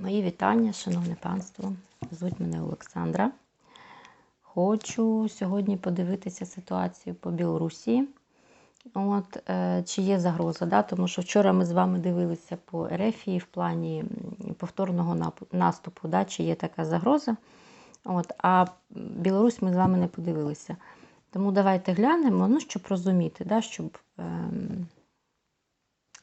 Мої вітання, шановне панство. Звуть мене Олександра. Хочу сьогодні подивитися ситуацію по Білорусі. От, е, чи є загроза, да? тому що вчора ми з вами дивилися по Ерефії в плані повторного наступу, да? чи є така загроза. От, а Білорусь ми з вами не подивилися. Тому давайте глянемо, ну, щоб розуміти, да? щоб, ем,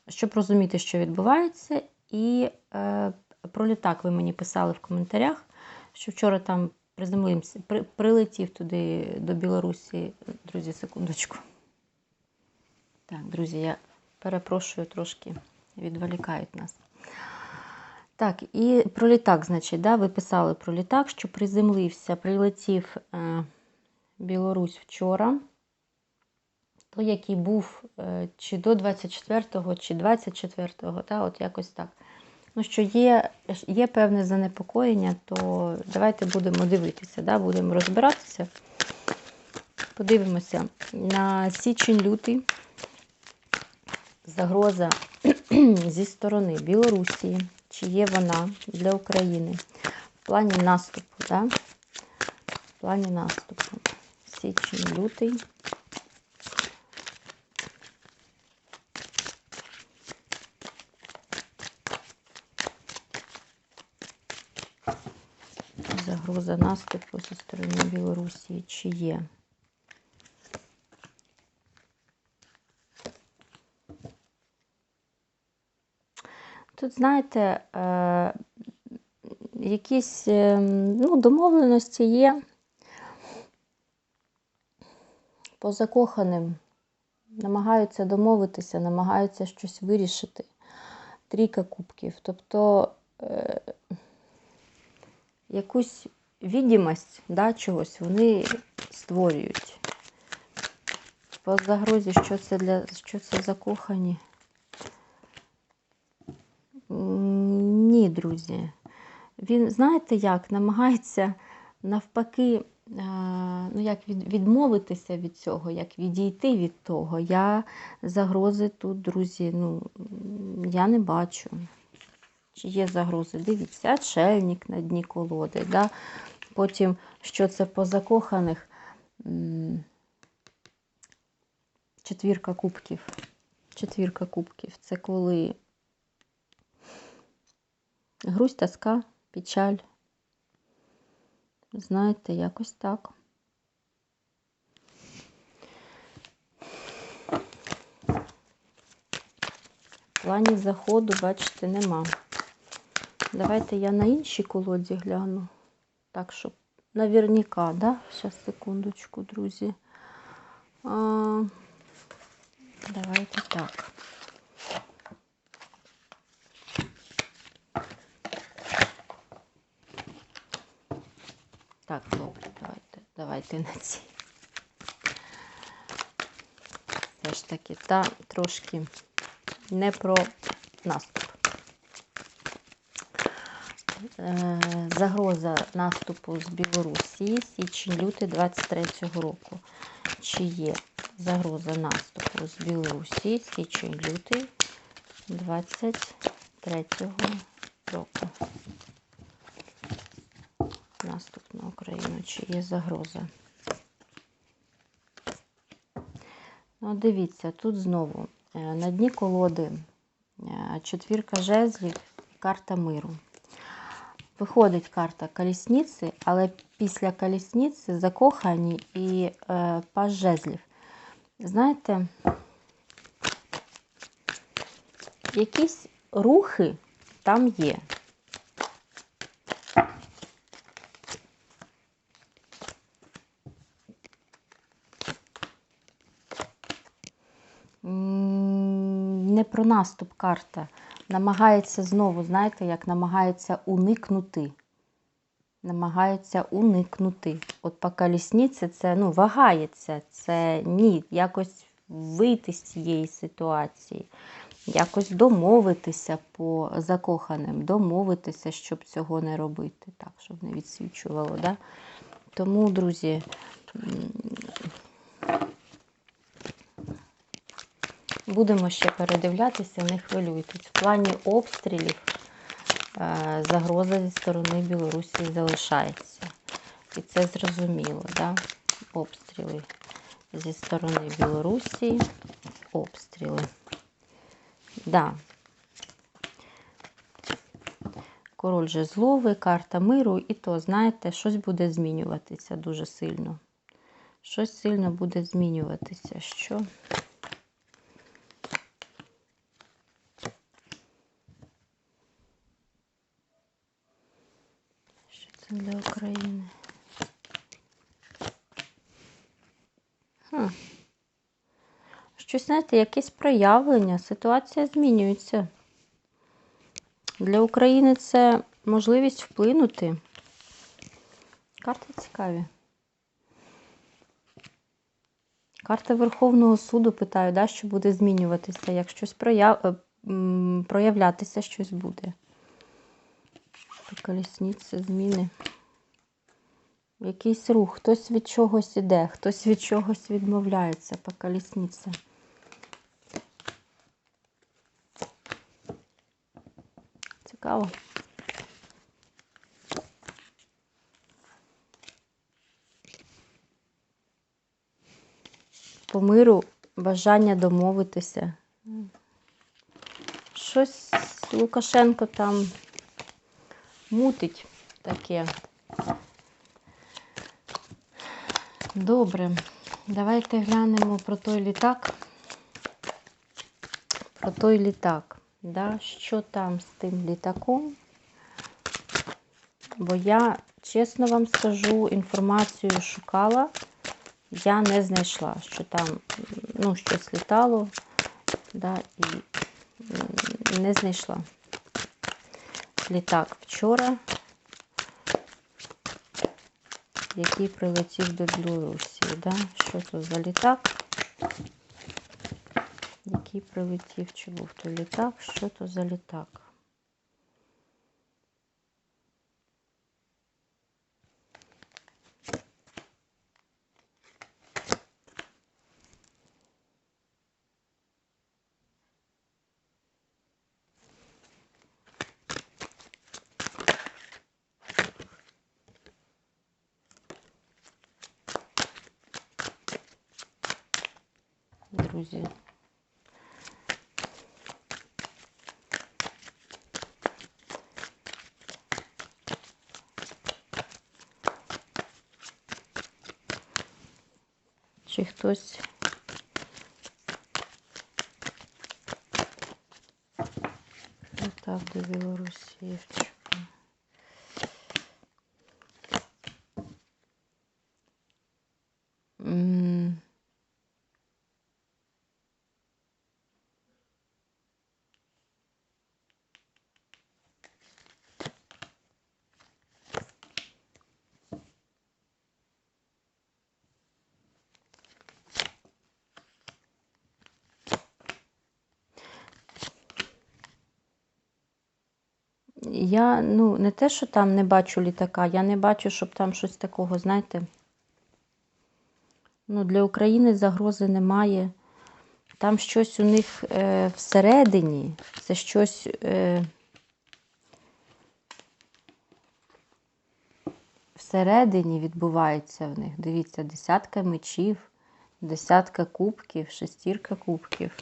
щоб розуміти, що відбувається. І е, про літак ви мені писали в коментарях, що вчора там приземлився, при, прилетів туди до Білорусі. Друзі, секундочку. Так, друзі, я перепрошую трошки, відволікають нас. Так, і про літак, значить, да, ви писали про літак, що приземлився, прилетів е, Білорусь вчора. Той, який був е, чи до 24-го, чи 24-го, та, от якось так. Ну, що є, є певне занепокоєння, то давайте будемо дивитися, да, будемо розбиратися. Подивимося на січень-лютий загроза зі сторони Білорусі, чи є вона для України в плані наступу, да? в плані наступу. Січень-лютий. Загроза наступу зі сторони Білорусі чи є? Тут, знаєте, е, якісь е, ну, домовленості є по закоханим. Намагаються домовитися, намагаються щось вирішити. Трійка кубків. Тобто е, якусь відомість да, чогось вони створюють. По загрозі, що це для що це закохані. Ні, друзі. Він, знаєте як, намагається навпаки, ну як відмовитися від цього, як відійти від того. Я загрози тут, друзі, ну, я не бачу. Чи є загрози? Дивіться, отшельник на дні колоди. Да? Потім, що це по закоханих? Четвірка кубків. Четвірка кубків. Це коли грусть, тоска, печаль. Знаєте, якось так. Плані заходу, бачите, нема. Давайте я на іншій колоді гляну. Так, щоб наверняка, да? Зараз, секундочку, друзі. А, давайте так. Так, добре, давайте, давайте на цій. Все ж таки, та трошки не про наступ. Е, Загроза наступу з Білорусі січень-лютий 23-го року. Чи є загроза наступу з Білорусі січень-лютий 23-го року? Наступ на Україну, чи є загроза? Ну, дивіться, тут знову е, на дні колоди е, четвірка жезлів і карта миру. Виходить карта колісниці, але після колісниці закохані і е, паж жезлів. Знаєте, якісь рухи там є. Не про наступ карта. Намагається знову, знаєте, як намагається уникнути. Намагається уникнути. От по колісниці це ну, вагається. Це ні, якось вийти з цієї ситуації, якось домовитися по закоханим, домовитися, щоб цього не робити, так, щоб не відсвічувало. Да? Тому, друзі, Будемо ще передивлятися, не хвилюйтесь. В плані обстрілів е, загроза зі сторони Білорусі залишається. І це зрозуміло, да? обстріли зі сторони Білорусі, обстріли. Да. Король жезловий, карта миру, і то, знаєте, щось буде змінюватися дуже сильно. Щось сильно буде змінюватися. Що це для України? Хм. Щось, знаєте, якесь проявлення, ситуація змінюється. Для України це можливість вплинути. Карти цікаві. Карта Верховного суду питаю, да, що буде змінюватися, як щось прояв... е, проявлятися, щось буде. Колісниця, зміни. Якийсь рух, хтось від чогось іде, хтось від чогось відмовляється по колісниці. Цікаво. По миру бажання домовитися. Щось Лукашенко там мутить таке. Добре, давайте глянемо про той літак. Про той літак. Да? Що там з тим літаком? Бо я, чесно вам скажу, інформацію шукала, я не знайшла, що там ну, щось літало, да, і не знайшла. Літак вчора, який прилетів до Білорусі. Да? Що це за літак? Який прилетів, чи був то літак? Що то за літак? Друзі, чи хтось так до Білорусі. Я ну, не те, що там не бачу літака, я не бачу, щоб там щось такого, знаєте. Ну, для України загрози немає. Там щось у них е, всередині, це щось. Е, всередині відбувається в них. Дивіться, десятка мечів, десятка кубків, шестірка кубків.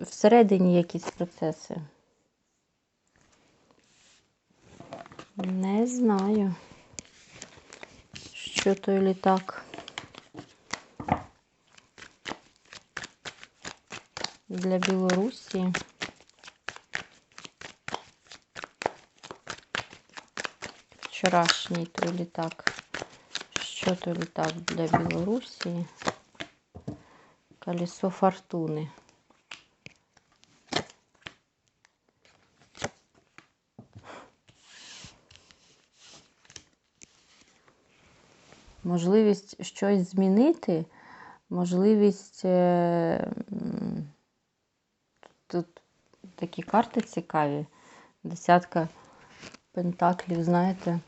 Всередині якісь процеси. Не знаю, що той літак. Для Білорусі. Вчорашній той літак. Що той літак для Білорусі? Колесо фортуни. Можливість щось змінити, можливість е, тут такі карти цікаві. Десятка пентаклів, знаєте.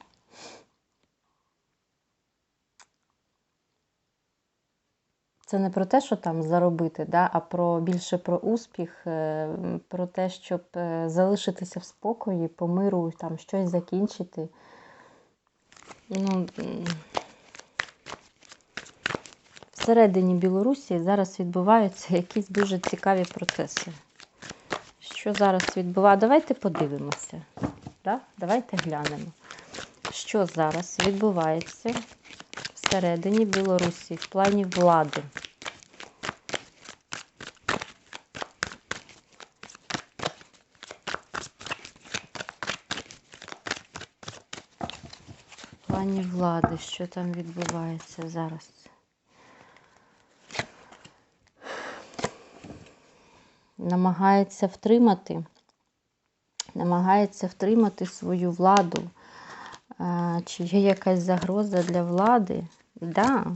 це не про те, що там заробити, да, а про більше про успіх, е, про те, щоб е, залишитися в спокої, по миру, там щось закінчити. Ну, всередині Білорусі зараз відбуваються якісь дуже цікаві процеси. Що зараз відбувається? Давайте подивимося. Да? Давайте глянемо, що зараз відбувається всередині Білорусі в плані влади. В плані влади, що там відбувається зараз. Намагається втримати, намагається втримати свою владу. Чи є якась загроза для влади? Да.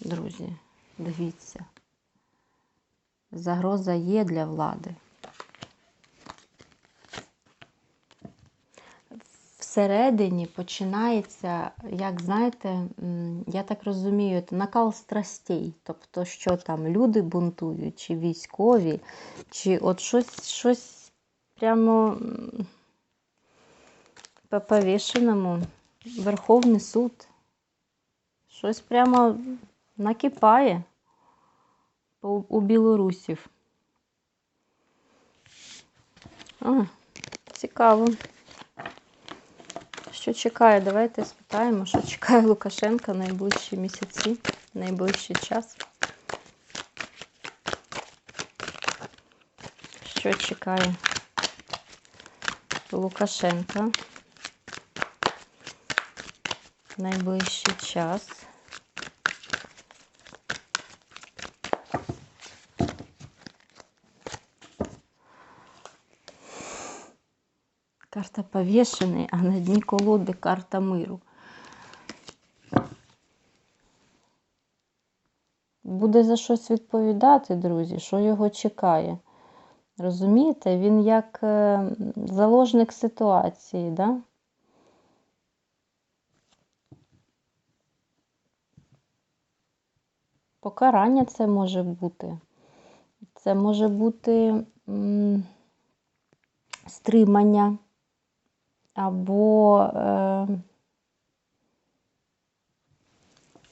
Друзі, дивіться. Загроза є для влади. Всередині починається, як знаєте, я так розумію, накал страстей. Тобто, що там люди бунтують, чи військові, чи от щось, щось прямо по повішеному. Верховний суд. Щось прямо накипає у білорусів. А, цікаво. Що чекає? Давайте спитаємо, що чекає Лукашенка найближчі місяці, найближчий час. Що чекає Лукашенка? Найближчий час. Карта повішений, а на дні колоди карта миру. Буде за щось відповідати, друзі, що його чекає. Розумієте, він як е, заложник ситуації, да? Покарання це може бути. Це може бути стримання або е,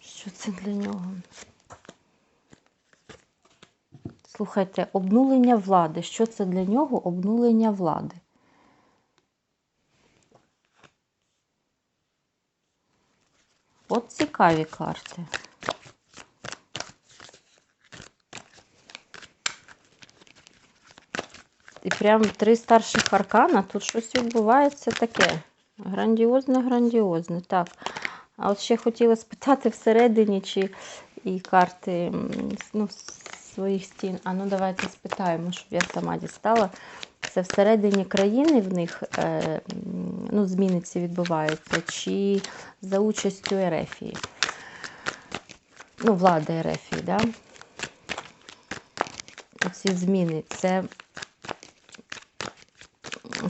що це для нього? Слухайте, обнулення влади. Що це для нього? Обнулення влади. От цікаві карти. І прям три старших аркана. Тут щось відбувається таке. Грандіозне, грандіозне. Так. А от ще хотіла спитати всередині, чи і карти ну, своїх стін. А ну давайте спитаємо, щоб я сама дістала. Це всередині країни в них е, ну, зміни ці відбуваються, чи за участю Ерефії. Ну, влади Ерефії, да? Оці зміни. Це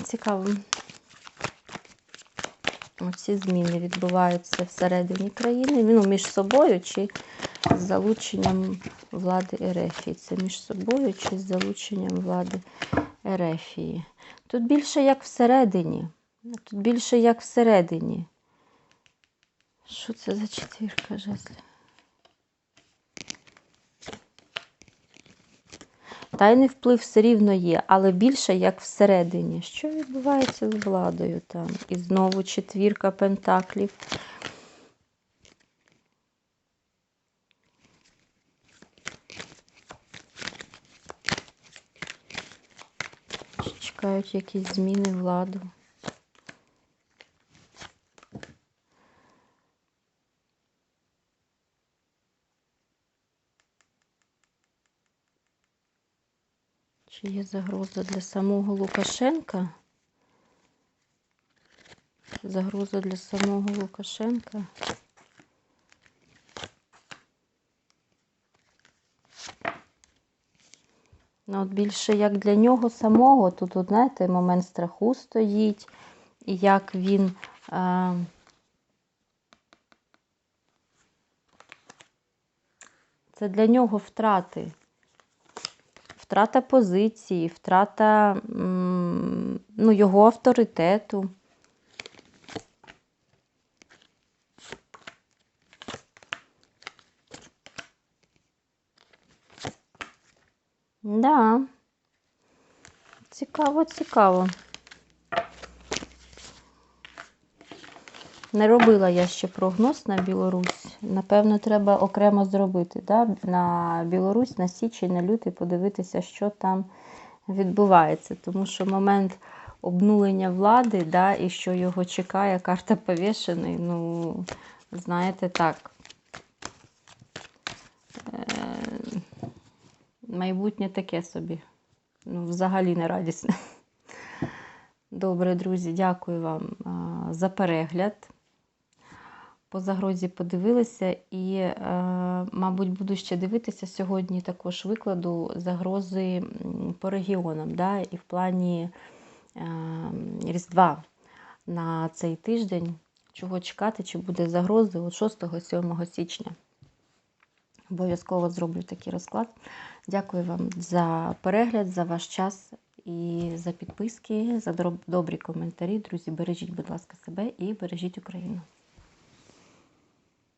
цікаво. Оці зміни відбуваються всередині країни, ну, між собою чи з залученням влади Ерефії. Це між собою чи з залученням влади Ерефії. Тут більше як всередині. Тут більше як всередині. Що це за четвірка жезлів? Тайний вплив все рівно є, але більше як всередині. Що відбувається з владою там? І знову четвірка пентаклів. Чекають якісь зміни владу. Чи є загроза для самого Лукашенка? Загроза для самого Лукашенка. Ну, от більше як для нього самого, тут, от, знаєте, момент страху стоїть, і як він. Е, Це для нього втрати. Втрата позиції, втрата ну, його авторитету. Да. Цікаво, цікаво. Не робила я ще прогноз на Білорусь. Напевно, треба окремо зробити. Да? На Білорусь, на січень, на лютий подивитися, що там відбувається. Тому що момент обнулення влади, да, і що його чекає, карта повішений, ну, знаєте, так. Е, Майбутнє таке собі. Ну, взагалі не радісне. Добре, друзі, дякую вам за перегляд. По загрозі подивилися і, е, мабуть, буду ще дивитися сьогодні також викладу загрози по регіонам, да, і в плані е, Різдва на цей тиждень. Чого чекати, чи буде загрози от 6-7 січня. Обов'язково зроблю такий розклад. Дякую вам за перегляд, за ваш час і за підписки, за добрі коментарі. Друзі, бережіть, будь ласка, себе і бережіть Україну.